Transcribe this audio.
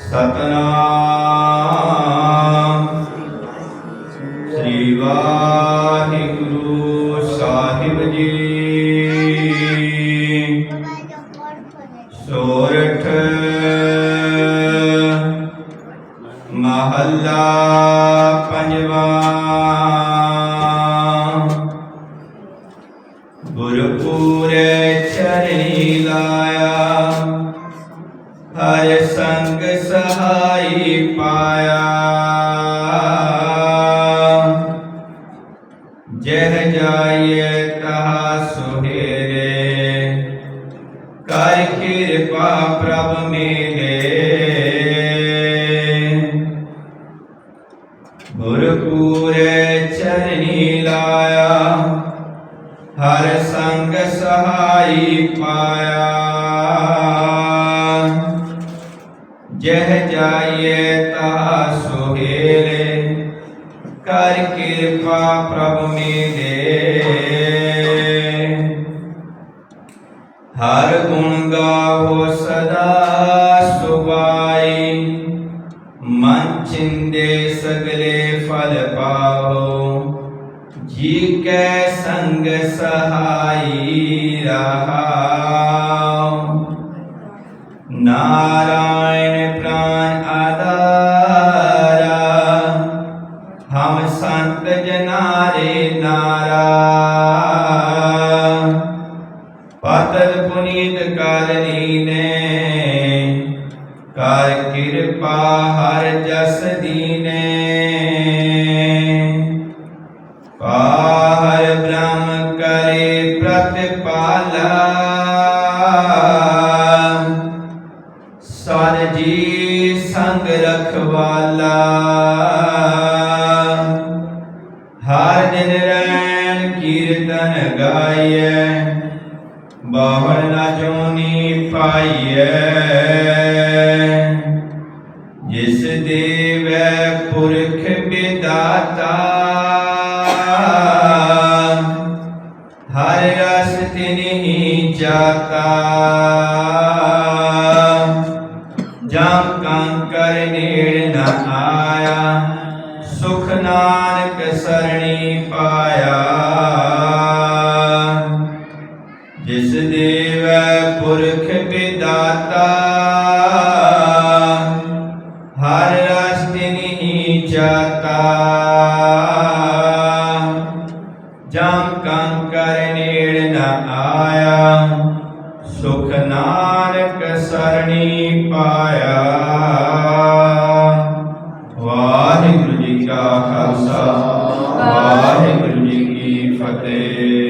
ਸਤਨਾਮ। ਸ੍ਰੀ ਵਾਹਿਗੁਰੂ ਸਾਹਿਬ ਜੀ। ਸੋਰਠ ਮਹੱਲਾ ਪੰਜਵਾ। ਗੁਰਪੂਰੇ ਚਰਣੀ ਲਾਇਆ। ਹਰ ਸੰਗ ਸਹਾਈ ਪਾਇਆ। ਜਹ ਜਾਏ ਤਹਾ ਸੁਹੇਰੇ, ਕਰ ਕਿਰਪਾ ਪ੍ਰਭ ਮੇਲੇ। ਗੁਰਪੂਰੇ ਚਰਨੀ ਲਾਇਆ, ਹਰ ਸੰਗ ਸਹਾਈ ਪਾਇਆ। ਜਹ ਜਾਈਏ ਤਾ ਸੁਹੇਲੇ ਕਰ ਕਿਰਪਾ ਪ੍ਰਭ ਮੇਲੇ। ਹਰ ਗੁਣ ਗਾਵੋ ਸਦਾ ਸੁਭਾਈ, ਮਨ ਚਿੰਦੇ ਸਗਲੇ ਫਲ ਪਾਓ। ਜੀ ਕੈ ਸੰਗ ਸਹਾਈ ਰਹਾ ਨਾਰਾ ਪੁਨੀਤ ਕਾਲਨੀ ਨੇ ਕਰ ਕਿਰਪਾ ਹਰ ਜਸ ਦੀਨੇ। ਪਾਹਰ ਬ੍ਰਹਮ ਕਰੇ ਪ੍ਰਤਿਪਾਲਾ। ਸਰ ਜੀ ਸੰਗ ਰਖਵਾਲਾ। ਬਾਹਰ ਨਾ ਜੋਨੀ ਪਾਈਐ। ਜਿਸ ਦੇਵੈ ਪੁਰਖ ਬਿਦਾਤਾ। ਹਰ ਰਸ ਤਿਨਹੀ ਜਾਤਾ। ਜਮ ਕੰਕਰ ਨੇੜ ਨ ਆਇਆ, ਸੁਖ ਨਾਨਕ ਸਰਣੀ ਪਾਇਆ। ਜਿਸ ਦੇਵੈ ਪੁਰਖ ਪਿਦਾਤਾ ਹਰ ਰਸਤਿ ਨਹੀਂ ਜਾਤਾ ਜਾਂ ਕੰਕਰ ਨੇੜ ਨ ਆਇਆ, ਸੁਖ ਨਾਨਕ ਸਰਣੀ ਪਾਇਆ। ਵਾਹਿਗੁਰੂ ਜੀ ਕਾ ਖਾਲਸਾ, ਵਾਹਿਗੁਰੂ ਜੀ ਕੀ ਫਤਿਹ।